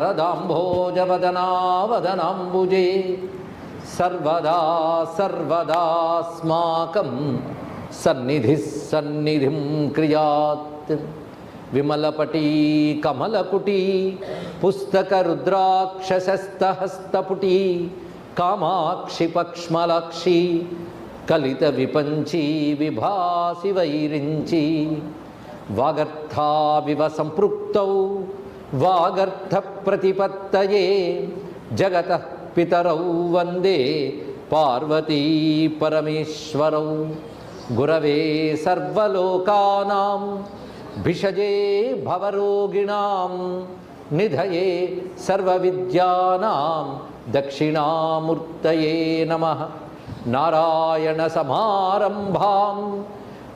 శారదా శారదాంభోజవదనావదనాంబుజే సర్వదా సర్వదాస్మాకం సన్నిధి సన్నిధిం క్రియాత్ విమలపటీ కమలకుటీ పుస్తక రుద్రాక్షసస్తహస్తపుటీ కామాక్షి పక్ష్మలాక్షి కలిత విపంచీ విభాసి వైరించి వాగర్థావివ సంపృక్తౌ వాగర్థ ప్రతిపత్తయే జగత పితరౌ వందే పార్వతీ పరమేశ్వరౌ. గురవే సర్వలోకానాం భిషజే భవరోగిణాం నిధయే సర్వవిద్యానాం దక్షిణామూర్తయే నమ. నారాయణ సమారంభాం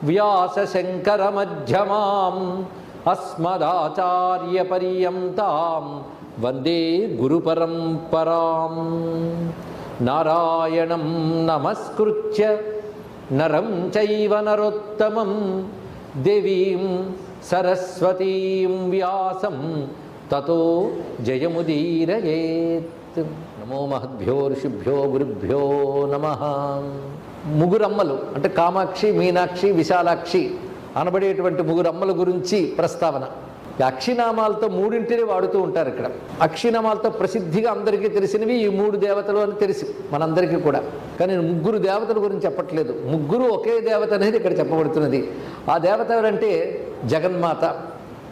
వ్యాసశంకరమధ్యమాం అస్మదాచార్యపర్యంతాం వందే గురుపరంపరాం. నారాయణం నమస్కృత్య నరం చైవ నరోత్తమం దేవీం సరస్వతీం వ్యాసం తతో జయముదీరయేత్. నమో మహద్భ్యో ఋషిభ్యో గురుభ్యో నమ. ముగురమ్మలు అంటే కామాక్షి మీనాక్షి విశాలాక్షి అనబడేటువంటి ముగురమ్మల గురించి ప్రస్తావన. అక్షినామాలతో మూడింటిని వాడుతూ ఉంటారు ఇక్కడ. అక్షినామాలతో ప్రసిద్ధిగా అందరికీ తెలిసినవి ఈ మూడు దేవతలు అని తెలుసు మనందరికీ కూడా. కానీ ముగ్గురు దేవతల గురించి చెప్పట్లేదు. ముగ్గురు ఒకే దేవత అనేది ఇక్కడ చెప్పబడుతున్నది. ఆ దేవత ఎవరంటే జగన్మాత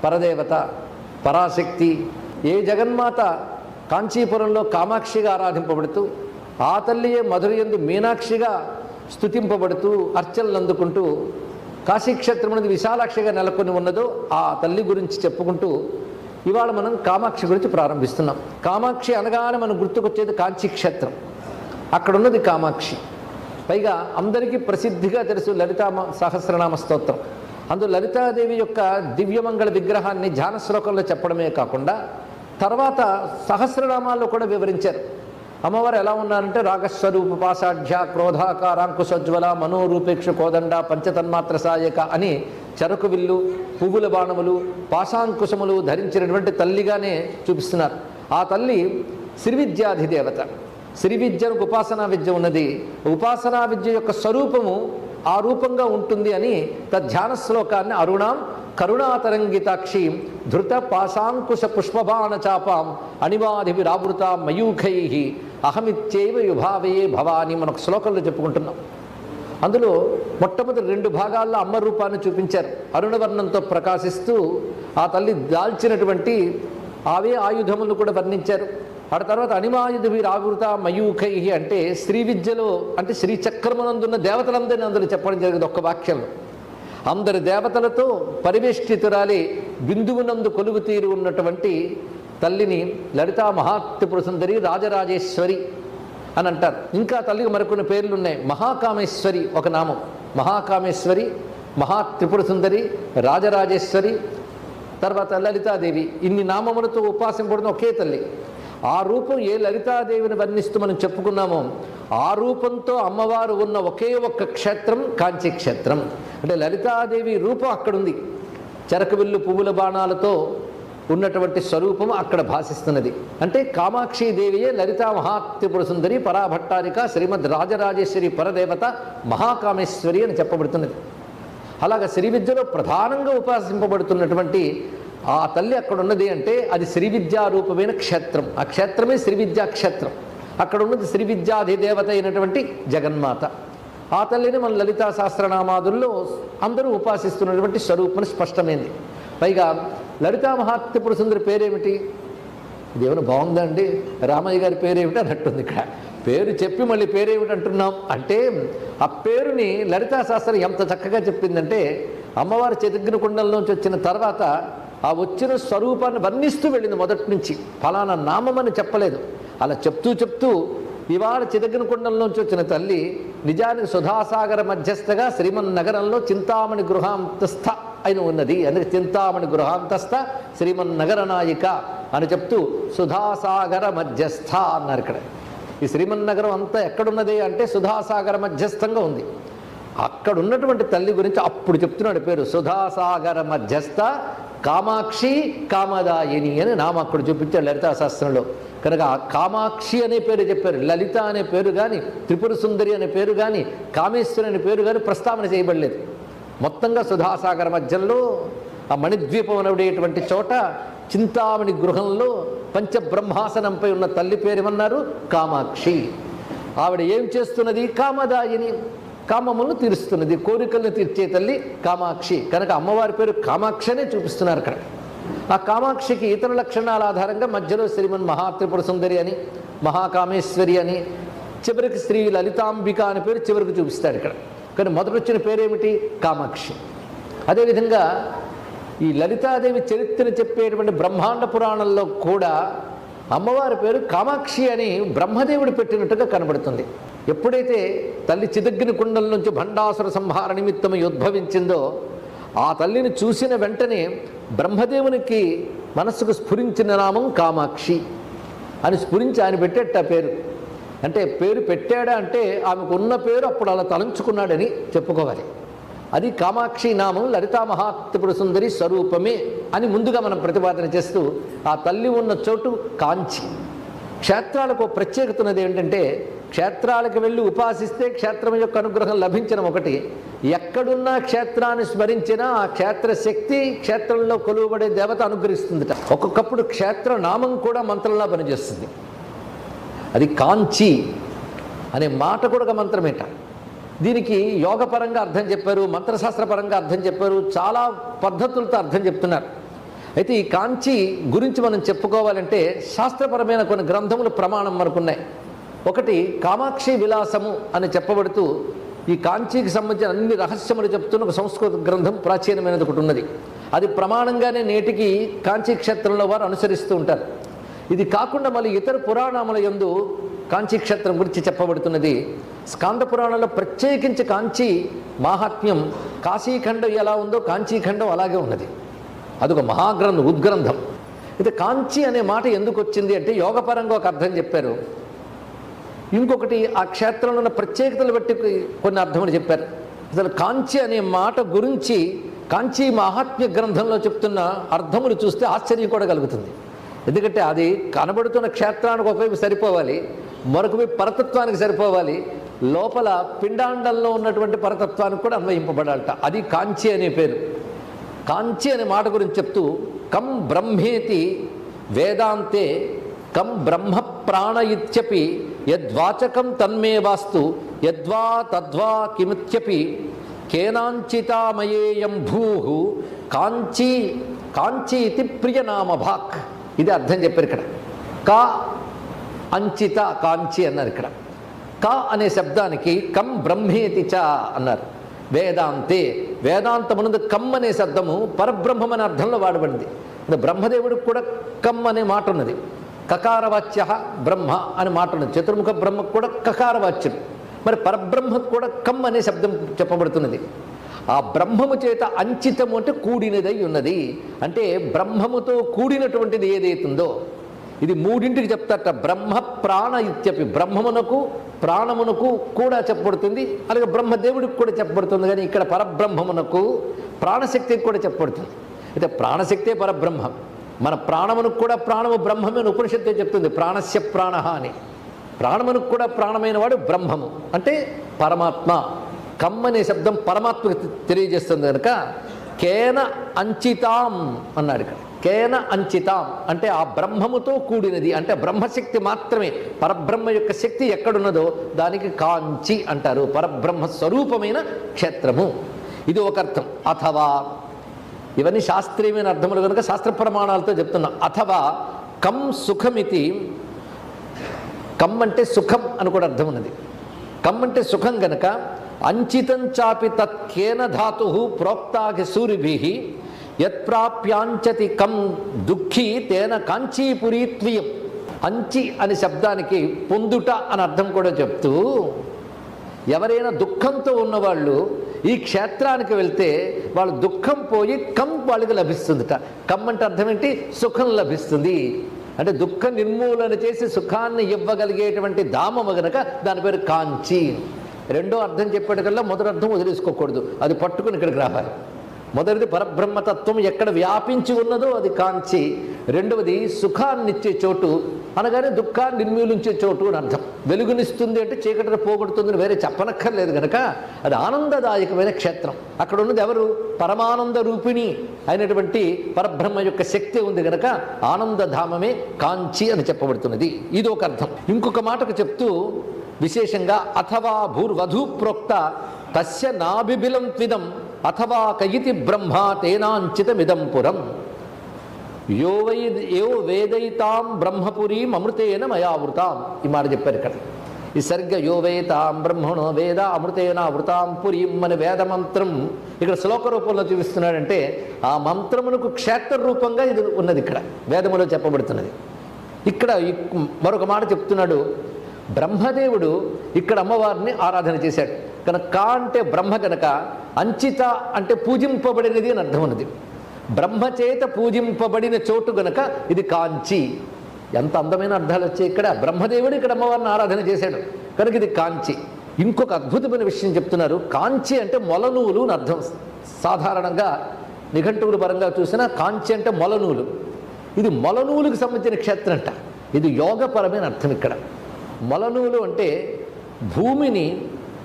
పరదేవత పరాశక్తి. ఏ జగన్మాత కాంచీపురంలో కామాక్షిగా ఆరాధింపబడుతూ ఆ తల్లియే మధురయందు మీనాక్షిగా స్తుతింపబడుతూ అర్చనలు అందుకుంటూ కాశీక్షేత్రం అనేది విశాలాక్షిగా నెలకొని ఉన్నదో ఆ తల్లి గురించి చెప్పుకుంటూ ఇవాళ మనం కామాక్షి గురించి ప్రారంభిస్తున్నాం. కామాక్షి అనగానే మనం గుర్తుకొచ్చేది కాంచీ క్షేత్రం అక్కడ ఉన్నది కామాక్షి. పైగా అందరికీ ప్రసిద్ధిగా తెలుసు లలితా సహస్రనామ స్తోత్రం. అందులో లలితాదేవి యొక్క దివ్యమంగళ విగ్రహాన్ని ధ్యాన శ్లోకంలో చెప్పడమే కాకుండా తర్వాత సహస్రనామాల్లో కూడా వివరించారు. అమ్మవారు ఎలా ఉన్నారంటే రాగస్వరూప పాసాఢ్య క్రోధాకారాంకుశోజ్వల మనోరూపేక్ష కోదండ పంచతన్మాత్ర సాయక అని చెరకు విల్లు పువ్వుల బాణములు పాశాంకుశములు ధరించినటువంటి తల్లిగానే చూపిస్తున్నారు. ఆ తల్లి శ్రీవిద్యాధిదేవత. శ్రీ ఉపాసనా విద్య ఉన్నది. ఉపాసనా విద్య యొక్క స్వరూపము ఆ రూపంగా ఉంటుంది అని తధ్యాన శ్లోకాన్ని అరుణాం కరుణాతరంగితాక్షి ధృత పాశాంకుశ పుష్పబాణ చాపాం అణివాధివిరావృత మయూఖై అహమిత్యేవ విభావయే భవాని మనకు శ్లోకంలో చెప్పుకుంటున్నాం. అందులో మొట్టమొదటి రెండు భాగాల్లో అమ్మ రూపాన్ని చూపించారు. అరుణవర్ణంతో ప్రకాశిస్తూ ఆ తల్లి దాల్చినటువంటి అవే ఆయుధములను కూడా వర్ణించారు. ఆ తర్వాత అనిమాయుధ వీరావృత మయూఖై అంటే శ్రీ విద్యలో అంటే శ్రీ చక్రమునందున్న దేవతలందరినీ అందులో చెప్పడం జరిగింది ఒక్క వాక్యంలో అందరి దేవతలతో పరివేష్టితురాలి బిందువునందు కొలువు తీరు ఉన్నటువంటి తల్లిని లలితా మహాత్రిపుర సుందరి రాజరాజేశ్వరి అని అంటారు. ఇంకా తల్లికి మరికొన్ని పేర్లు ఉన్నాయి మహాకామేశ్వరి ఒక నామం. మహాకామేశ్వరి మహాత్రిపుర సుందరి రాజరాజేశ్వరి తర్వాత లలితాదేవి. ఇన్ని నామములతో ఉపాసింపడిన ఒకే తల్లి. ఆ రూపం ఏ లలితాదేవిని వర్ణిస్తూ మనం చెప్పుకున్నామో ఆ రూపంతో అమ్మవారు ఉన్న ఒకే ఒక్క క్షేత్రం కాంచీ క్షేత్రం అంటే లలితాదేవి రూపం అక్కడుంది. చెరకవిల్లు పువ్వుల బాణాలతో ఉన్నటువంటి స్వరూపం అక్కడ భాషిస్తున్నది. అంటే కామాక్షి దేవియే లలితా మహాత్రిపుర సుందరి పరాభట్టారిక శ్రీమద్ రాజరాజేశ్వరి పరదేవత మహాకామేశ్వరి అని చెప్పబడుతున్నది. అలాగ శ్రీ విద్యలో ప్రధానంగా ఉపాసింపబడుతున్నటువంటి ఆ తల్లి అక్కడ ఉన్నది అంటే అది శ్రీ విద్యారూపమైన క్షేత్రం. ఆ క్షేత్రమే శ్రీ విద్యా క్షేత్రం అక్కడ ఉన్నది శ్రీ విద్యాధిదేవత అయినటువంటి జగన్మాత. ఆ తల్లిని మన లలితా సహస్రనామాదుల్లో అందరూ ఉపాసిస్తున్నటువంటి స్వరూపం స్పష్టమైంది. పైగా లలితా మహాత్రిపుర సుందరి పేరేమిటి? దేవుని బాగుందండి రామయ్య గారి పేరేమిటి అన్నట్టుంది ఇక్కడ. పేరు చెప్పి మళ్ళీ పేరేమిటి అంటున్నాం? అంటే ఆ పేరుని లలితా శాస్త్రం ఎంత చక్కగా చెప్పిందంటే అమ్మవారి చతుగ్న కుండంలోంచి వచ్చిన తర్వాత ఆ వచ్చిన స్వరూపాన్ని వర్ణిస్తూ వెళ్ళింది మొదటి నుంచి. ఫలానా నామమని చెప్పలేదు. అలా చెప్తూ చెప్తూ ఇవాళ చిదగిన కుండంలోంచి వచ్చిన తల్లి నిజానికి సుధాసాగర మధ్యస్థగా శ్రీమన్ నగరంలో చింతామణి గృహాంతస్థ అయిన ఉన్నది. అందుకే చింతామణి గృహాంతస్థ శ్రీమన్ నగర నాయిక అని చెప్తూ సుధాసాగర మధ్యస్థ అన్నారు ఇక్కడ. ఈ శ్రీమన్ నగరం అంతా ఎక్కడున్నది అంటే సుధాసాగర మధ్యస్థంగా ఉంది. అక్కడ ఉన్నటువంటి తల్లి గురించి అప్పుడు చెప్తున్నాడు పేరు సుధాసాగర మధ్యస్థ కామాక్షి కామదాయిని అని నామ అక్కడ చూపించాడు లలితా శాస్త్రంలో. కనుక కామాక్షి అనే పేరు చెప్పారు లలిత అనే పేరు కానీ త్రిపుర సుందరి అనే పేరు కానీ కామేశ్వరి అనే పేరు కానీ ప్రస్తావన చేయబడలేదు. మొత్తంగా సుధాసాగర మధ్యంలో ఆ మణిద్వీపం అనబడేటువంటి చోట చింతామణి గృహంలో పంచబ్రహ్మాసనంపై ఉన్న తల్లి పేరు ఏమన్నారు కామాక్షి. ఆవిడ ఏం చేస్తున్నది? కామదాయిని. కామములను తీరుస్తున్నది. కోరికలను తీర్చే తల్లి కామాక్షి. కనుక అమ్మవారి పేరు కామాక్షి అనే చూపిస్తున్నారు అక్కడ. ఆ కామాక్షికి ఇతర లక్షణాల ఆధారంగా మధ్యలో శ్రీమన్ మహాత్రిపుర సుందరి అని మహాకామేశ్వరి అని చివరికి శ్రీ లలితాంబిక అనే పేరు చివరికి చూపిస్తాడు ఇక్కడ. కానీ మొదట వచ్చిన పేరేమిటి? కామాక్షి. అదేవిధంగా ఈ లలితాదేవి చరిత్ర చెప్పేటువంటి బ్రహ్మాండ పురాణంలో కూడా అమ్మవారి పేరు కామాక్షి అని బ్రహ్మదేవుడు పెట్టినట్టుగా కనబడుతుంది. ఎప్పుడైతే తల్లి చిదగ్గిన కుండల నుంచి భండాసుర సంహార నిమిత్తం ఉద్భవించిందో ఆ తల్లిని చూసిన వెంటనే బ్రహ్మదేవునికి మనస్సుకు స్ఫురించిన నామం కామాక్షి అని స్ఫురించి ఆయన పెట్టేట పేరు. అంటే పేరు పెట్టాడా అంటే ఆమెకు ఉన్న పేరు అప్పుడు అలా తలంచుకున్నాడని చెప్పుకోవాలి. అది కామాక్షి నామం లలితా మహాత్రిపుర సుందరి స్వరూపమే. అని ముందుగా మనం ప్రతిపాదన చేస్తూ ఆ తల్లి ఉన్న చోటు కాంచి. క్షేత్రాలకు ఒక ప్రత్యేకత ఉన్నది ఏంటంటే క్షేత్రాలకు వెళ్ళి ఉపాసిస్తే క్షేత్రం యొక్క అనుగ్రహం లభించడం ఒకటి. ఎక్కడున్నా క్షేత్రాన్ని స్మరించినా ఆ క్షేత్ర శక్తి క్షేత్రంలో కొలువబడే దేవత అనుగ్రహిస్తుందిట. ఒక్కొక్కప్పుడు క్షేత్ర నామం కూడా మంత్రంలా పనిచేస్తుంది. అది కాంచి అనే మాట కూడా ఒక మంత్రమేట. దీనికి యోగపరంగా అర్థం చెప్పారు మంత్రశాస్త్రపరంగా అర్థం చెప్పారు చాలా పద్ధతులతో అర్థం చెప్తున్నారు. అయితే ఈ కాంచి గురించి మనం చెప్పుకోవాలంటే శాస్త్రపరమైన కొన్ని గ్రంథములు ప్రమాణం మనకున్నాయి ఒకటి కామాక్షి విలాసము అని చెప్పబడుతూ ఈ కాంచీకి సంబంధించిన అన్ని రహస్యములు చెప్తున్న ఒక సంస్కృత గ్రంథం ప్రాచీనమైనది ఒకటి ఉన్నది. అది ప్రమాణంగానే నేటికి కాంచీ క్షేత్రంలో వారు అనుసరిస్తూ ఉంటారు. ఇది కాకుండా మళ్ళీ ఇతర పురాణముల యందు కాంచీ క్షేత్రం గురించి చెప్పబడుతున్నది. స్కాంద పురాణంలో ప్రత్యేకించి కాంచీ మాహాత్మ్యం కాశీఖండం ఎలా ఉందో కాంచీఖండం అలాగే ఉన్నది. అదొక మహాగ్రంథం ఉద్గ్రంథం. అయితే కాంచి అనే మాట ఎందుకు వచ్చింది అంటే యోగపరంగా ఒక అర్థం చెప్పారు. ఇంకొకటి ఆ క్షేత్రంలో ఉన్న ప్రత్యేకతలు బట్టి కొన్ని అర్థములు చెప్పారు. అసలు కాంచి అనే మాట గురించి కాంచీ మహాత్మ్య గ్రంథంలో చెప్తున్న అర్థములు చూస్తే ఆశ్చర్యం కూడా కలుగుతుంది. ఎందుకంటే అది కనబడుతున్న క్షేత్రానికి ఒకవైపు సరిపోవాలి మరొక వైపు పరతత్వానికి సరిపోవాలి లోపల పిండాండంలో ఉన్నటువంటి పరతత్వానికి కూడా అన్వయింపబడాలట. అది కాంచి అనే పేరు. కాంచి అనే మాట గురించి చెప్తూ కం బ్రహ్మేతి వేదాంతే కం బ్రహ్మ ప్రాణ ఇత్యపి యద్వాచకం తన్మే వాస్తు యద్వా తద్వా కిమిత్యపి కేనాంచితామయేయం భూ కాంచీ కాంచి ఇది ప్రియనామ భాక్ ఇది అర్థం చెప్పారు ఇక్కడ. కా అంచిత కాంచి అన్నారు ఇక్కడ. కా అనే శబ్దానికి కం బ్రహ్మేతి చ అన్నారు. వేదాంతే. వేదాంతమునందు కమ్ అనే శబ్దము పరబ్రహ్మం అనే అర్థంలో వాడబడింది. బ్రహ్మదేవుడికి కూడా కమ్ అనే మాట ఉన్నది కకారవాచ్య బ్రహ్మ అనే మాట ఉన్నది చతుర్ముఖ బ్రహ్మకు కూడా కకారవాచ్యం. మరి పరబ్రహ్మకు కూడా కమ్ అనే శబ్దం చెప్పబడుతున్నది. ఆ బ్రహ్మము చేత అంచితము అంటే కూడినదై ఉన్నది. అంటే బ్రహ్మముతో కూడినటువంటిది ఏదైతుందో ఇది మూడింటికి చెప్తారట. బ్రహ్మ ప్రాణ ఇత్యపి. బ్రహ్మమునకు ప్రాణమునకు కూడా చెప్పబడుతుంది. అలాగే బ్రహ్మదేవుడికి కూడా చెప్పబడుతుంది. కానీ ఇక్కడ పరబ్రహ్మమునకు ప్రాణశక్తికి కూడా చెప్పబడుతుంది. అయితే ప్రాణశక్తే పరబ్రహ్మం. మన ప్రాణమునకు కూడా ప్రాణము బ్రహ్మమే ఉపనిషత్తే చెప్తుంది. ప్రాణస్య ప్రాణ అని. ప్రాణమునకు కూడా ప్రాణమైన వాడు బ్రహ్మము. అంటే పరమాత్మ. కమ్ అనే శబ్దం పరమాత్మకు తెలియజేస్తుంది కనుక కేన అంచితాం అన్నాడు ఇక్కడ. కేన అంచితాం. అంటే ఆ బ్రహ్మముతో కూడినది. అంటే బ్రహ్మశక్తి మాత్రమే. పరబ్రహ్మ యొక్క శక్తి ఎక్కడున్నదో దానికి కాంచి అంటారు. పరబ్రహ్మ స్వరూపమైన క్షేత్రము. ఇది ఒక అర్థం. అథవా. ఇవన్నీ శాస్త్రీయమైన అర్థములు కనుక శాస్త్ర ప్రమాణాలతో చెప్తున్నా. అథవా కం సుఖమితి. కమ్ అంటే సుఖం అని కూడా అర్థం ఉన్నది కమ్ అంటే సుఖం గనక అంచితం చాపి తత్కేన ధాతు ప్రోక్తాకి సూరిభి యత్ప్రాప్యాంచతి కం దుఃఖి తేన కాంచీపురీత్వీయం. అంచి అనే శబ్దానికి పొందుట అని అర్థం కూడా చెప్తూ ఎవరైనా దుఃఖంతో ఉన్నవాళ్ళు ఈ క్షేత్రానికి వెళ్తే వాళ్ళ దుఃఖం పోయి కం వాళ్ళకి లభిస్తుందిట. కమ్ అంటే అర్థం ఏంటి? సుఖం లభిస్తుంది. అంటే దుఃఖ నిర్మూలన చేసి సుఖాన్ని ఇవ్వగలిగేటువంటి ధామము గనక దాని పేరు కాంచి. రెండో అర్థం చెప్పేటికల్లా మొదటి అర్థం వదిలేసుకోకూడదు. అది పట్టుకుని ఇక్కడికి రావాలి. మొదటిది పరబ్రహ్మతత్వం ఎక్కడ వ్యాపించి ఉన్నదో అది కాంచి రెండవది సుఖాన్నిచ్చే చోటు అనగానే దుఃఖాన్ని నిర్మూలించే చోటు అని అర్థం. వెలుగునిస్తుంది అంటే చీకటిని పోగొడుతుందని వేరే చెప్పనక్కర్లేదు కనుక అది ఆనందదాయకమైన క్షేత్రం. అక్కడ ఉన్నది ఎవరు? పరమానంద రూపిణి అయినటువంటి పరబ్రహ్మ యొక్క శక్తి ఉంది కనుక ఆనందధామమే కాంచి అని చెప్పబడుతున్నది. ఇది ఒక అర్థం. ఇంకొక మాటకు చెప్తూ విశేషంగా అథవా భూర్వధూ ప్రోక్త తస్య నాభిబిలం త్విదం అథవా కయితి బ్రహ్మ తేనాంచితమిదం పురం. యో వై యో వేదయితాం బ్రహ్మపురీం అమృతేన మయావృతాం. ఈ మాట చెప్పారు ఇక్కడ. ఈ సరిగ్గా యో వేతాం బ్రహ్మణో వేద అమృతేన అమృతాం పురీం అనే వేద మంత్రం ఇక్కడ శ్లోక రూపంలో చూపిస్తున్నాడంటే ఆ మంత్రమునకు క్షేత్ర రూపంగా ఇది ఉన్నది ఇక్కడ. వేదములో చెప్పబడుతున్నది. ఇక్కడ మరొక మాట చెప్తున్నాడు. బ్రహ్మదేవుడు ఇక్కడ అమ్మవారిని ఆరాధన చేశాడు. కనుక కా అంటే బ్రహ్మ కనుక అంచిత అంటే పూజింపబడినది అని అర్థం ఉన్నది. బ్రహ్మచేత పూజింపబడిన చోటు గనక ఇది కాంచి. ఎంత అందమైన అర్థాలు వచ్చాయి ఇక్కడ. బ్రహ్మదేవుడు ఇక్కడ అమ్మవారిని ఆరాధన చేశాడు. కనుక ఇది కాంచి. ఇంకొక అద్భుతమైన విషయం చెప్తున్నారు. కాంచి అంటే మొలనూలు అని అర్థం. సాధారణంగా నిఘంటువుల పరంగా చూసినా కాంచి అంటే మొలనూలు. ఇది మొలనూలుకు సంబంధించిన క్షేత్రం అంట. ఇది యోగపరమైన అర్థం ఇక్కడ. మొలనూలు అంటే భూమిని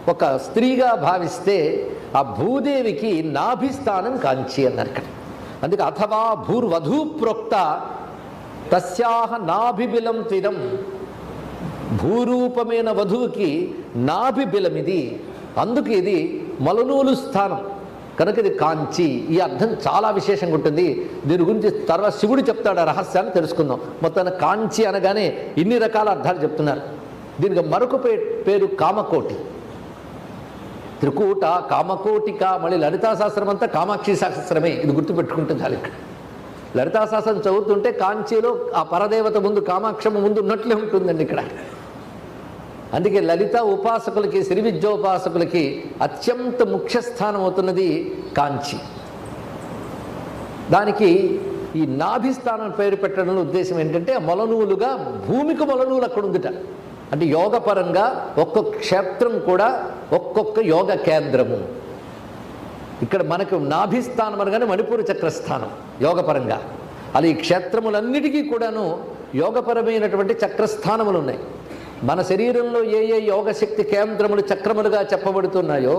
ఒక స్త్రీగా భావిస్తే ఆ భూదేవికి నాభిస్థానం కాంచి అన్నారు ఇక్కడ. అందుకే అథవా భూర్వధూ ప్రోక్త తస్యాహ నాభిబిలం తీరం భూరూపమైన వధువుకి నాభిబిలం ఇది అందుకు ఇది మలనూలు స్థానం. కనుక ఇది కాంచి. ఈ అర్థం చాలా విశేషంగా ఉంటుంది. దీని గురించి తర్వాత శివుడు చెప్తాడు ఆ రహస్యాన్ని తెలుసుకుందాం. మొత్తాన్ని కాంచి అనగానే ఇన్ని రకాల అర్థాలు చెప్తున్నారు. దీనికి మరొక పేరు కామకోటి. త్రికూట కామకోటిక మళ్ళీ లలితా శాస్త్రం అంతా కామాక్షి శాస్త్రమే. ఇది గుర్తుపెట్టుకుంటే చాలు ఇక్కడ. లలితా శాస్త్రం చదువుతుంటే కాంచీలో ఆ పరదేవత ముందు కామాక్షమ ముందు ఉన్నట్లే ఉంటుందండి ఇక్కడ. అందుకే లలిత ఉపాసకులకి శ్రీ విద్యోపాసకులకి అత్యంత ముఖ్య స్థానం అవుతున్నది కాంచి. దానికి ఈ నాభిస్థానం పేరు పెట్టడంలో ఉద్దేశం ఏంటంటే మొలనూలుగా భూమికి మొలనూలు అక్కడ ఉందిట అంటే యోగపరంగా ఒక్కొక్క క్షేత్రం కూడా ఒక్కొక్క యోగ కేంద్రము. ఇక్కడ మనకు నాభిస్థానం అనగానే మణిపూర్ చక్రస్థానం యోగపరంగా. అలా ఈ క్షేత్రములన్నిటికీ కూడాను యోగపరమైనటువంటి చక్రస్థానములు ఉన్నాయి మన శరీరంలో ఏ ఏ యోగశక్తి కేంద్రములు చక్రములుగా చెప్పబడుతున్నాయో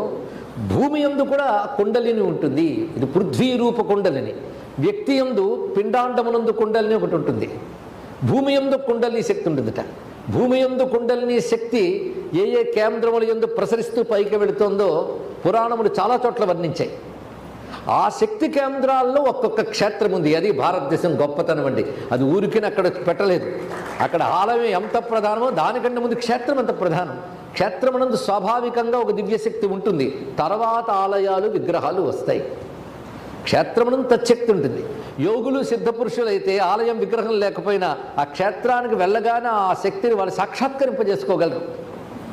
భూమి యందు కూడా కుండలిని ఉంటుంది. ఇది పృథ్వీ రూప కుండలిని. వ్యక్తి యందు పిండాండమునందు కుండలిని ఒకటి ఉంటుంది. భూమి యందు కుండలిని శక్తి ఉంటుందిట. భూమి యందు కుండలిని శక్తి ఏ ఏ కేంద్రముల ఎందు ప్రసరిస్తూ పైకి వెళుతుందో పురాణములు చాలా చోట్ల వర్ణించాయి. ఆ శక్తి కేంద్రాల్లో ఒక్కొక్క క్షేత్రం ఉంది. అది భారతదేశం గొప్పతనం అండి. అది ఊరికిన అక్కడ పెట్టలేదు. అక్కడ ఆలయం ఎంత ప్రధానమో దానికంటే ముందు క్షేత్రం ఎంత ప్రధానం? క్షేత్రమునందు స్వాభావికంగా ఒక దివ్యశక్తి ఉంటుంది. తర్వాత ఆలయాలు విగ్రహాలు వస్తాయి. క్షేత్రమును తచ్చక్తి ఉంటుంది. యోగులు సిద్ధపురుషులు అయితే ఆలయం విగ్రహం లేకపోయినా ఆ క్షేత్రానికి వెళ్ళగానే ఆ శక్తిని వాళ్ళు సాక్షాత్కరింపజేసుకోగలరు.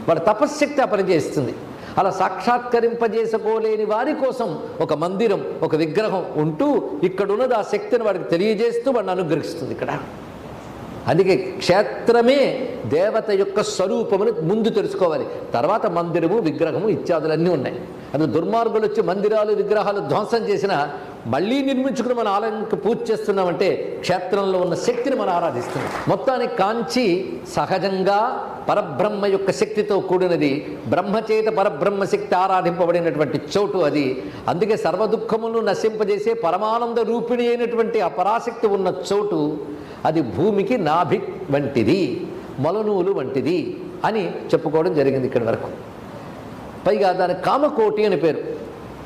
వాళ్ళ తపశ్శక్తి ఆ పనిచేస్తుంది అలా సాక్షాత్కరింపజేసుకోలేని వారి కోసం ఒక మందిరం ఒక విగ్రహం ఉంటూ ఇక్కడున్నది ఆ శక్తిని వాడికి తెలియజేస్తూ వాడిని అనుగ్రహిస్తుంది ఇక్కడ. అందుకే క్షేత్రమే దేవత యొక్క స్వరూపమును ముందు తెలుసుకోవాలి. తర్వాత మందిరము విగ్రహము ఇత్యాదులన్నీ ఉన్నాయి. అందులో దుర్మార్గులు వచ్చి మందిరాలు విగ్రహాలు ధ్వంసం చేసిన మళ్ళీ నిర్మించుకుని మన ఆలయంకి పూజ చేస్తున్నామంటే క్షేత్రంలో ఉన్న శక్తిని మనం ఆరాధిస్తున్నాం. మొత్తానికి కాంచి సహజంగా పరబ్రహ్మ యొక్క శక్తితో కూడినది బ్రహ్మచేత పరబ్రహ్మ శక్తి ఆరాధింపబడినటువంటి చోటు అది. అందుకే సర్వదుఃఖమును నశింపజేసే పరమానంద రూపిణి అయినటువంటి ఆ పరాశక్తి ఉన్న చోటు అది భూమికి నాభి వంటిది మొలనూలు వంటిది అని చెప్పుకోవడం జరిగింది ఇక్కడి వరకు. పైగా దాని కామకోటి అని పేరు.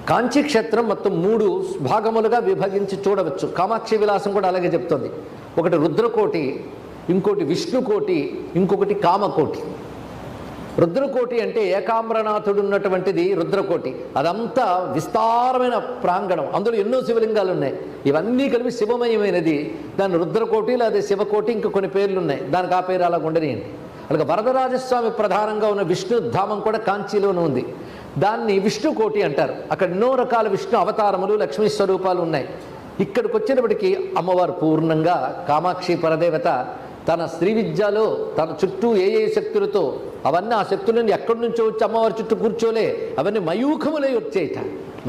కాంచీ క్షేత్రం మొత్తం మూడు భాగములుగా విభజించి చూడవచ్చు. కామాక్షి విలాసం కూడా అలాగే చెప్తుంది. ఒకటి రుద్రకోటి ఇంకోటి విష్ణుకోటి ఇంకొకటి కామకోటి. రుద్రకోటి అంటే ఏకాంబ్రనాథుడు ఉన్నటువంటిది రుద్రకోటి. అదంతా విస్తారమైన ప్రాంగణం. అందులో ఎన్నో శివలింగాలు ఉన్నాయి ఇవన్నీ కలిపి శివమయమైనది. దాని రుద్రకోటి లేదా శివకోటి ఇంకా కొన్ని పేర్లు ఉన్నాయి దానికి ఆ పేరు అలా ఉండనియండి. అలాగే వరదరాజస్వామి ప్రధానంగా ఉన్న విష్ణు ధామం కూడా కాంచీలోనే ఉంది. దాన్ని విష్ణుకోటి అంటారు. అక్కడ ఎన్నో రకాల విష్ణు అవతారములు లక్ష్మీ స్వరూపాలు ఉన్నాయి. ఇక్కడికి వచ్చినప్పటికీ అమ్మవారు పూర్ణంగా కామాక్షి పరదేవత తన స్త్రీ విద్యలో తన చుట్టూ ఏ ఏ శక్తులతో అవన్నీ ఆ శక్తులను ఎక్కడి నుంచో వచ్చి అమ్మవారి చుట్టూ కూర్చోలే అవన్నీ మయూఖములై వచ్చేయట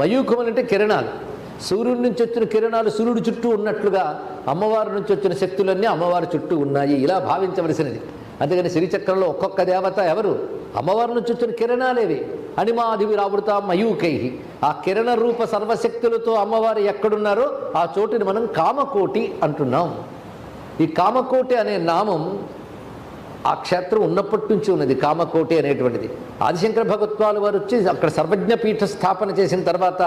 మయూఖములు అంటే కిరణాలు. సూర్యుడి నుంచి వచ్చిన కిరణాలు సూర్యుడి చుట్టూ ఉన్నట్లుగా అమ్మవారి నుంచి వచ్చిన శక్తులన్నీ అమ్మవారి చుట్టూ ఉన్నాయి. ఇలా భావించవలసినది. అందుకని శ్రీచక్రంలో ఒక్కొక్క దేవత ఎవరు? అమ్మవారి నుంచి వచ్చిన కిరణాలేవి. అనిమాధివి రావృత మయూకై. ఆ కిరణ రూప సర్వశక్తులతో అమ్మవారు ఎక్కడున్నారో ఆ చోటుని మనం కామకోటి అంటున్నాం. ఈ కామకోటి అనే నామం ఆ క్షేత్రం ఉన్నప్పటి నుంచి ఉన్నది కామకోటి అనేటువంటిది. ఆదిశంకర భగవత్వాలు వారు వచ్చి అక్కడ సర్వజ్ఞ పీఠ స్థాపన చేసిన తర్వాత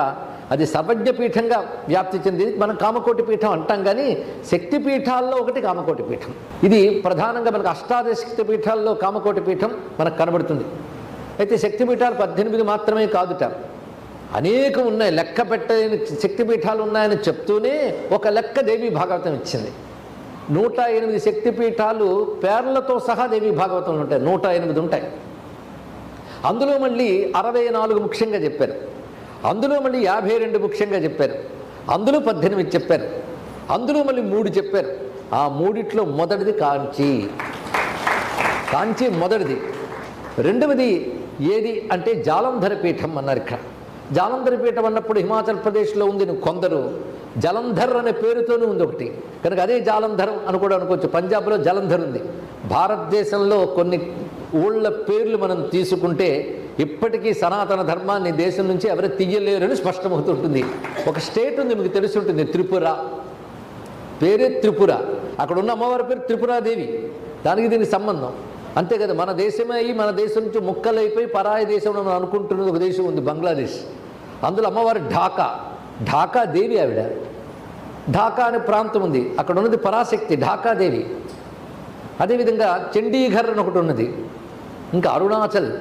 అది సర్వజ్ఞ పీఠంగా వ్యాప్తి చెంది మనం కామకోటి పీఠం అంటాం కానీ శక్తి పీఠాల్లో ఒకటి కామకోటి పీఠం. ఇది ప్రధానంగా మనకు అష్టాదశ శక్తి పీఠాల్లో కామకోటి పీఠం మనకు కనబడుతుంది. అయితే శక్తి పీఠాలు పద్దెనిమిది మాత్రమే కాదుట. అనేకం ఉన్నాయి. లెక్క పెట్టని శక్తి పీఠాలు ఉన్నాయని చెప్తూనే ఒక లెక్క దేవి భాగవతం ఇచ్చింది. నూట ఎనిమిది శక్తిపీఠాలు పేర్లతో సహా దేవి భాగవతంలో ఉంటాయి. నూట ఎనిమిది ఉంటాయి. అందులో మళ్ళీ అరవై నాలుగు ముఖ్యంగా చెప్పారు. అందులో మళ్ళీ యాభై రెండు ముఖ్యంగా చెప్పారు. అందులో పద్దెనిమిది చెప్పారు. అందులో మళ్ళీ మూడు చెప్పారు. ఆ మూడిట్లో మొదటిది కాంచి. కాంచి మొదటిది. రెండవది ఏది అంటే జాలంధర పీఠం అన్నారు ఇక్కడ. జాలంధర పీఠం అన్నప్పుడు హిమాచల్ ప్రదేశ్లో ఉంది కొందరు జలంధర్ అనే పేరుతోనే ఉంది ఒకటి. కనుక అదే జాలంధరం అని కూడా అనుకోవచ్చు. పంజాబ్లో జలంధర్ ఉంది. భారతదేశంలో కొన్ని ఊళ్ళ పేర్లు మనం తీసుకుంటే ఇప్పటికీ సనాతన ధర్మాన్ని దేశం నుంచి ఎవరు తీయలేరని స్పష్టమవుతుంటుంది. ఒక స్టేట్ ఉంది మీకు తెలిసి ఉంటుంది త్రిపుర. పేరే త్రిపుర. అక్కడ ఉన్న అమ్మవారి పేరు త్రిపురాదేవి. దానికి దీనికి సంబంధం. అంతే కదా మన దేశమే అయ్యి మన దేశం నుంచి ముక్కలైపోయి పరాయి దేశంలో మనం అనుకుంటున్నది ఒక దేశం ఉంది బంగ్లాదేశ్. అందులో అమ్మవారి ఢాకా. ఢాకా దేవి ఆవిడ. ఢాకా అనే ప్రాంతం ఉంది. అక్కడ ఉన్నది పరాశక్తి ఢాకా దేవి. అదేవిధంగా చండీఘర్ అని ఒకటి ఉన్నది. ఇంకా అరుణాచల్.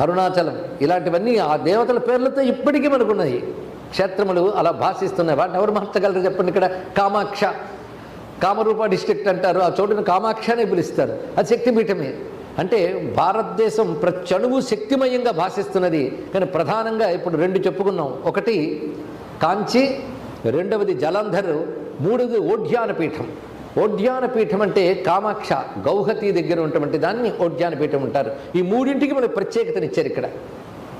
అరుణాచలం. ఇలాంటివన్నీ ఆ దేవతల పేర్లతో ఇప్పటికీ మనకున్నాయి క్షేత్రములు అలా భాషిస్తున్నాయి. వాటిని ఎవరు మార్చగలరు చెప్పండి ఇక్కడ? కామాక్ష. కామరూప డిస్ట్రిక్ట్ అంటారు. ఆ చోటును కామాక్ష అనే పిలుస్తారు. అది శక్తిపీఠమే. అంటే భారతదేశం ప్రచణువు శక్తిమయంగా భాషిస్తున్నది. కానీ ప్రధానంగా ఇప్పుడు రెండు చెప్పుకున్నాం. ఒకటి కాంచి రెండవది జలంధర్ మూడవది ఓడ్యాన పీఠం పీఠం అంటే కామాక్ష గౌహతి దగ్గర ఉన్నటువంటి దాన్ని ఓడ్యాన పీఠం అంటారు. ఈ మూడింటికి మనకు ప్రత్యేకతనిచ్చారు ఇక్కడ.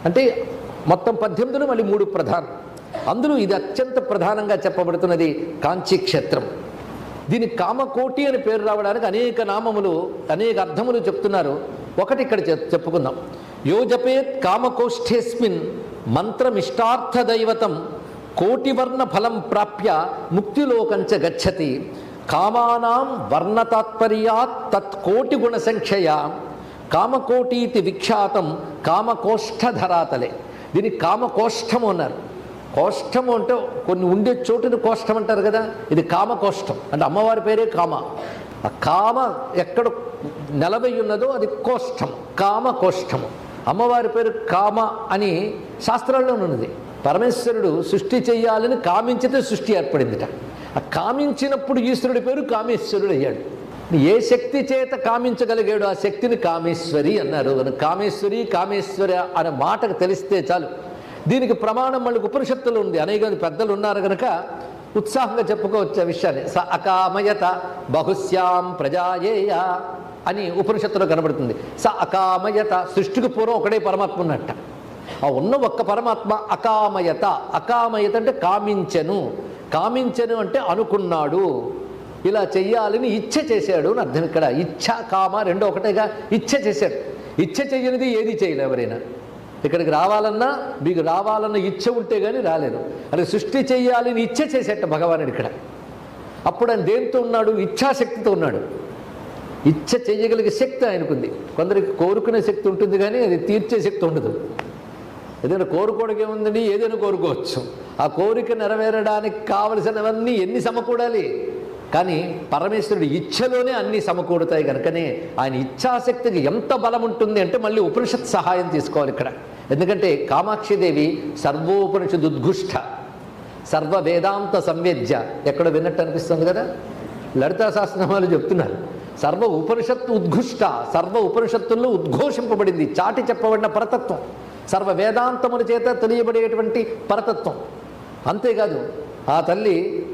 అంటే మొత్తం పద్దెనిమిదిలో మళ్ళీ మూడు ప్రధానం. అందులో ఇది అత్యంత ప్రధానంగా చెప్పబడుతున్నది కాంచీ క్షేత్రం దీని కామకోటి అని పేరు రావడానికి అనేక నామములు అనేక అర్థములు చెప్తున్నారు. ఒకటి ఇక్కడ చెప్- చెప్పుకుందాం. యోజపేత్ కామకోష్ఠేస్మిన్ మంత్రమిష్టార్థ దైవతం కోటివర్ణ ఫలం ప్రాప్య ముక్తిలోకంచ గచ్చతి. కామానాం వర్ణతాత్పర్యాత్ తత్కోటి గుణసంఖ్యయ కామకోటీతి విఖ్యాతం కామకోష్ఠధరాతలే. దీనికి కామకోష్ఠము అన్నారు. కోష్టము అంటే కొన్ని ఉండే చోటుని కోష్టం అంటారు కదా ఇది కామ కోష్టం. అంటే అమ్మవారి పేరే కామ. ఆ కామ ఎక్కడ నిలబై ఉన్నదో అది కోష్టం కామకోష్టము అమ్మవారి పేరు కామ అని శాస్త్రాల్లో ఉన్నది. పరమేశ్వరుడు సృష్టి చేయాలని కామించితే సృష్టి ఏర్పడిందిట. ఆ కామించినప్పుడు ఈశ్వరుడి పేరు కామేశ్వరుడు అయ్యాడు. ఏ శక్తి చేత కామించగలిగాడు ఆ శక్తిని కామేశ్వరి అన్నారు. కామేశ్వరి కామేశ్వరి అనే మాటకు తెలిస్తే చాలు. దీనికి ప్రమాణం మళ్ళీ ఉపనిషత్తులు ఉంది. అనేక పెద్దలు ఉన్నారు కనుక ఉత్సాహంగా చెప్పుకోవచ్చు విషయాన్ని. స అకామయత బహుశ్యాం ప్రజాయేయ అని ఉపనిషత్తులో కనబడుతుంది. స అకామయత సృష్టికి పూర్వం ఒకడే పరమాత్మ ఉన్నట్ట. ఆ ఉన్న ఒక్క పరమాత్మ అకామయత. అకామయత అంటే కామించెను. కామించెను అంటే అనుకున్నాడు. ఇలా చెయ్యాలని ఇచ్చ చేశాడు అని అర్థం ఇక్కడ. ఇచ్ఛ కామ రెండో ఒకటేగా ఇచ్చ చేశాడు. ఇచ్చ చేయనిది ఏది చేయలే ఎవరైనా. ఇక్కడికి రావాలన్నా మీకు రావాలన్న ఇచ్చ ఉంటే కానీ రాలేదు అంటే సృష్టి చేయాలని ఇచ్చ చేసేట భగవానుడు ఇక్కడ. అప్పుడు ఆయన దేంతో ఉన్నాడు? ఇచ్ఛాశక్తితో ఉన్నాడు. ఇచ్చ చేయగలిగే శక్తి ఆయనకుంది. కొందరికి కోరుకునే శక్తి ఉంటుంది కానీ అది తీర్చే శక్తి ఉండదు. ఏదైనా కోరుకోవడానికి ఏముందండి? ఏదైనా కోరుకోవచ్చు. ఆ కోరిక నెరవేరడానికి కావలసినవన్నీ ఎన్ని సమకూడాలి? కానీ పరమేశ్వరుడి ఇచ్ఛలోనే అన్నీ సమకూడుతాయి కనుకనే ఆయన ఇచ్ఛాశక్తికి ఎంత బలం ఉంటుంది అంటే మళ్ళీ ఉపనిషత్ సహాయం తీసుకోవాలి ఇక్కడ. ఎందుకంటే కామాక్షిదేవి సర్వోపనిషదుద్ఘుష్ట సర్వ వేదాంత సంవేద్య. ఎక్కడ విన్నట్టు అనిపిస్తుంది కదా? లలితా శాస్త్రనామాలు చెప్తున్నారు. సర్వ ఉపనిషత్తు ఉద్ఘుష్ట సర్వ ఉపనిషత్తుల్లో ఉద్ఘోషింపబడింది. చాటి చెప్పబడిన పరతత్వం సర్వ వేదాంతముల చేత తెలియబడేటువంటి పరతత్వం. అంతేకాదు ఆ తల్లి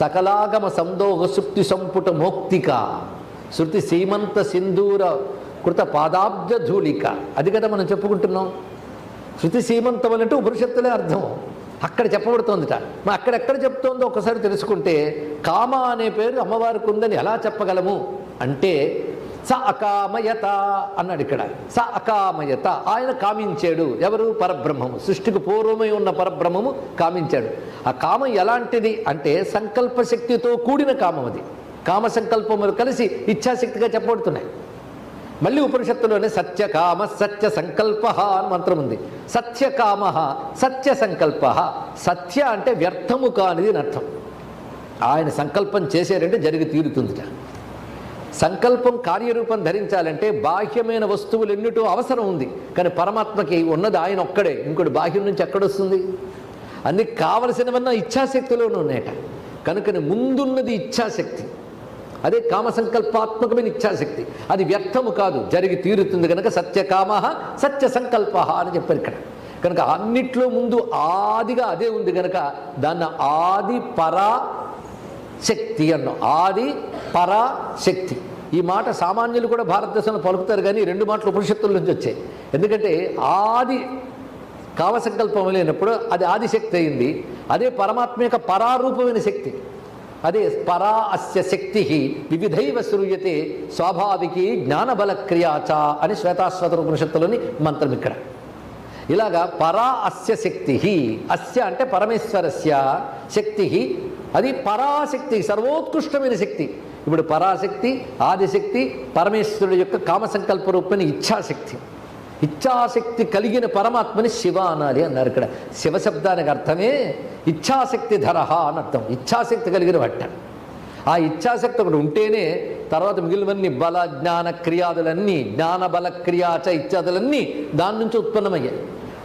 సకలాగమ సందోహ సుప్తి సంపుట మోక్తిక. శృతి సీమంత సింధూర కృత పాదాబ్జ ధూళిక. అది కదా మనం చెప్పుకుంటున్నాం. శృతి సీమంతం అన్నట్టు ఉపనిషత్తులే అర్థం. అక్కడ చెప్పబడుతోందిట. మా అక్కడెక్కడ చెప్తోందో ఒకసారి తెలుసుకుంటే కామ అనే పేరు అమ్మవారికి ఉందని ఎలా చెప్పగలము? అంటే స అకామయత అన్నాడు ఇక్కడ. స అకామయత ఆయన కామించాడు. ఎవరు? పరబ్రహ్మము. సృష్టికి పూర్వమై ఉన్న పరబ్రహ్మము కామించాడు. ఆ కామం ఎలాంటిది అంటే సంకల్ప శక్తితో కూడిన కామం అది. కామ సంకల్పములు కలిసి ఇచ్ఛాశక్తిగా చెప్పబడుతున్నాయి. మళ్ళీ ఉపనిషత్తులోనే సత్యకామ సత్య సంకల్ప అని మంత్రం ఉంది. సత్యకామ సత్య సంకల్ప సత్య అంటే వ్యర్థము కానిది అని అర్థం. ఆయన సంకల్పం చేశారంటే జరిగి తీరుతుందిట. సంకల్పం కార్యరూపం ధరించాలంటే బాహ్యమైన వస్తువులు ఎన్నిటో అవసరం ఉంది. కానీ పరమాత్మకి ఉన్నది ఆయన ఒక్కడే. ఇంకోటి బాహ్యం నుంచి ఎక్కడొస్తుంది? అన్ని కావలసినవన్న ఇచ్ఛాశక్తిలోనూ ఉన్నాయట. కనుకని ముందున్నది ఇచ్ఛాశక్తి. అదే కామ సంకల్పాత్మకమైన ఇచ్ఛాశక్తి. అది వ్యర్థము కాదు. జరిగి తీరుతుంది కనుక సత్యకామ సత్య సంకల్ప అని చెప్పారు ఇక్కడ. కనుక అన్నిట్లో ముందు ఆదిగా అదే ఉంది కనుక దాన్ని ఆది పరా శక్తి అన్న. ఆది పరా శక్తి. ఈ మాట సామాన్యులు కూడా భారతదేశంలో పలుకుతారు కానీ రెండు మాటలు ఉపనిషత్తుల నుంచి వచ్చాయి. ఎందుకంటే ఆది కావసంకల్పం లేనప్పుడు అది ఆదిశక్తి అయింది. అదే పరమాత్మ యొక్క పరారూపమైన శక్తి. అదే పరా అస్య శక్తి వివిధైవ శ్రూయతే స్వాభావికి జ్ఞానబల క్రియాచ అని శ్వేతాశ్వత ఉపనిషత్తులోని మంత్రం ఇక్కడ. ఇలాగా పరా అస్య శక్తి అస్య అంటే పరమేశ్వరస్య శక్తి అది పరాశక్తి సర్వోత్కృష్టమైన శక్తి. ఇప్పుడు పరాశక్తి ఆదిశక్తి పరమేశ్వరుడు యొక్క కామసంకల్ప రూపమైన ఇచ్ఛాశక్తి. ఇచ్ఛాశక్తి కలిగిన పరమాత్మని శివ అనాలి అన్నారు ఇక్కడ. శివశబ్దానికి అర్థమే ఇచ్ఛాశక్తి ధరహ అని అర్థం. ఇచ్ఛాశక్తి కలిగిన వట్ట ఆ ఇచ్ఛాశక్తి ఒకటి ఉంటేనే తర్వాత మిగిలినవన్నీ బల జ్ఞాన క్రియాదులన్నీ జ్ఞాన బల క్రియాచ ఇత్యాదులన్నీ దాని నుంచి ఉత్పన్నమయ్యాయి.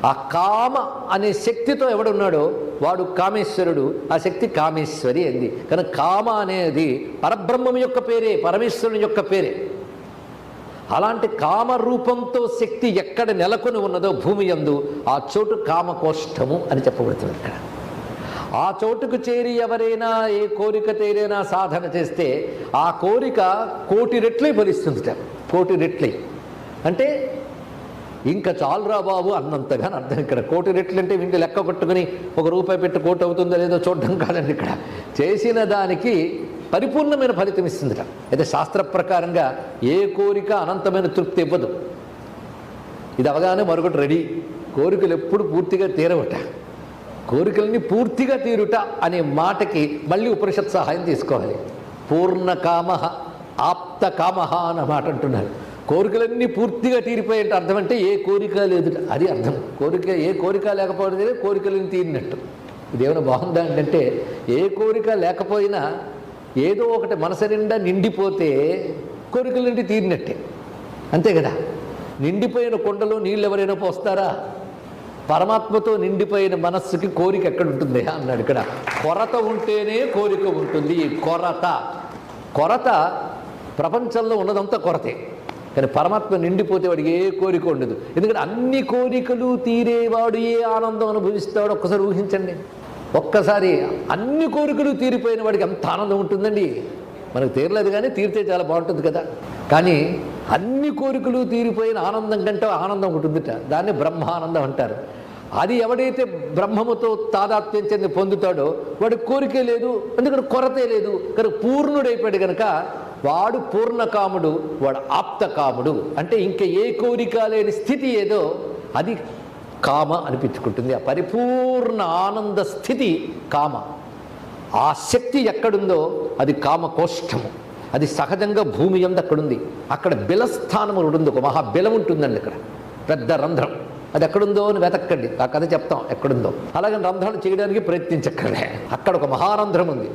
ఆ కామ అనే శక్తితో ఎవడున్నాడో వాడు కామేశ్వరుడు. ఆ శక్తి కామేశ్వరి అంది. కానీ కామ అనేది పరబ్రహ్మం యొక్క పేరే పరమేశ్వరుని యొక్క పేరే. అలాంటి కామరూపంతో శక్తి ఎక్కడ నెలకొని ఉన్నదో భూమి యందు ఆ చోటు కామకోష్టము అని చెప్పబడుతుంది ఇక్కడ. ఆ చోటుకు చేరి ఎవరైనా ఏ కోరిక తేరైనా సాధన చేస్తే ఆ కోరిక కోటి రెట్లై ఫలిస్తుంది కోటి రెట్లై. అంటే ఇంకా చాలురా బాబు అన్నంతగా అర్థం ఇక్కడ. కోటి రెట్లు అంటే వీటి లెక్క కొట్టుకుని ఒక రూపాయి పెట్టి కోటి అవుతుందో లేదో చూడడం కాదండి ఇక్కడ. చేసిన దానికి పరిపూర్ణమైన ఫలితం ఇస్తుందిట. అయితే శాస్త్ర ప్రకారంగా ఏ కోరిక అనంతమైన తృప్తి ఇవ్వదు. ఇది అవగానే మరొకటి రెడీ. కోరికలు ఎప్పుడు పూర్తిగా తీరవట. కోరికల్ని పూర్తిగా తీరుట అనే మాటకి మళ్ళీ ఉపనిషత్ సహాయం తీసుకోవాలి. పూర్ణకామ ఆప్త కామ అన్న మాట అంటున్నారు. కోరికలన్నీ పూర్తిగా తీరిపోయేట అర్థం అంటే ఏ కోరిక లేదు. అది అర్థం. కోరిక ఏ కోరిక లేకపోతే కోరికలను తీరినట్టు. ఇదేమైనా బాగుందా అంటే ఏ కోరిక లేకపోయినా ఏదో ఒకటి మనసు నిండా నిండిపోతే కోరికల నుండి తీరినట్టే. అంతే కదా? నిండిపోయిన కొండలో నీళ్ళు ఎవరైనా పోస్తారా? పరమాత్మతో నిండిపోయిన మనస్సుకి కోరిక ఎక్కడ ఉంటుంది అన్నాడు ఇక్కడ. కొరత ఉంటేనే కోరిక ఉంటుంది. ఈ కొరత. కొరత ప్రపంచంలో ఉన్నదంతా కొరతే. కానీ పరమాత్మ నిండిపోతే వాడికి ఏ కోరిక ఉండదు. ఎందుకంటే అన్ని కోరికలు తీరేవాడు ఏ ఆనందం అనుభవిస్తాడో ఒక్కసారి ఊహించండి. ఒక్కసారి అన్ని కోరికలు తీరిపోయిన వాడికి ఎంత ఆనందం ఉంటుందండి. మనకు తీరలేదు కానీ తీరితే చాలా బాగుంటుంది కదా. కానీ అన్ని కోరికలు తీరిపోయిన ఆనందం కంటే ఆనందం ఉంటుందిట. దాన్ని బ్రహ్మానందం అంటారు. అది ఎవడైతే బ్రహ్మముతో తాదాత్మ్యం చెంది పొందుతాడో వాడి కోరికే లేదు. అందుకని కొరతే లేదు. కనుక పూర్ణుడైపోయాడు కనుక వాడు పూర్ణకాముడు వాడు ఆప్తకాముడు. అంటే ఇంకా ఏ కోరిక లేని స్థితి ఏదో అది కామ అనిపించుకుంటుంది. ఆ పరిపూర్ణ ఆనంద స్థితి కామ. ఆ శక్తి ఎక్కడుందో అది కామకోష్టము. అది సహజంగా భూమి ఎందు అక్కడుంది. అక్కడ బిలస్థానం ఉంది ఒక మహా బిలం ఉంటుందండి ఇక్కడ పెద్ద రంధ్రం. అది ఎక్కడుందో అని వెతక్కండి. ఆ కథ చెప్తాం ఎక్కడుందో. అలాగే రంధ్రాలు చేయడానికి ప్రయత్నించక్కర్లే అక్కడ ఒక మహారంధ్రం ఉంది.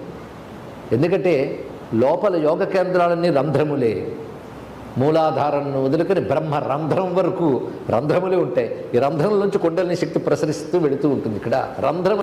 ఎందుకంటే లోపల యోగ కేంద్రాలన్నీ రంధ్రములే. మూలాధారాన్ని వదులుకొని బ్రహ్మ రంధ్రం వరకు రంధ్రములే ఉంటాయి. ఈ రంధ్రం నుంచి కొండలని శక్తి ప్రసరిస్తూ వెళుతూ ఉంటుంది ఇక్కడ. రంధ్రము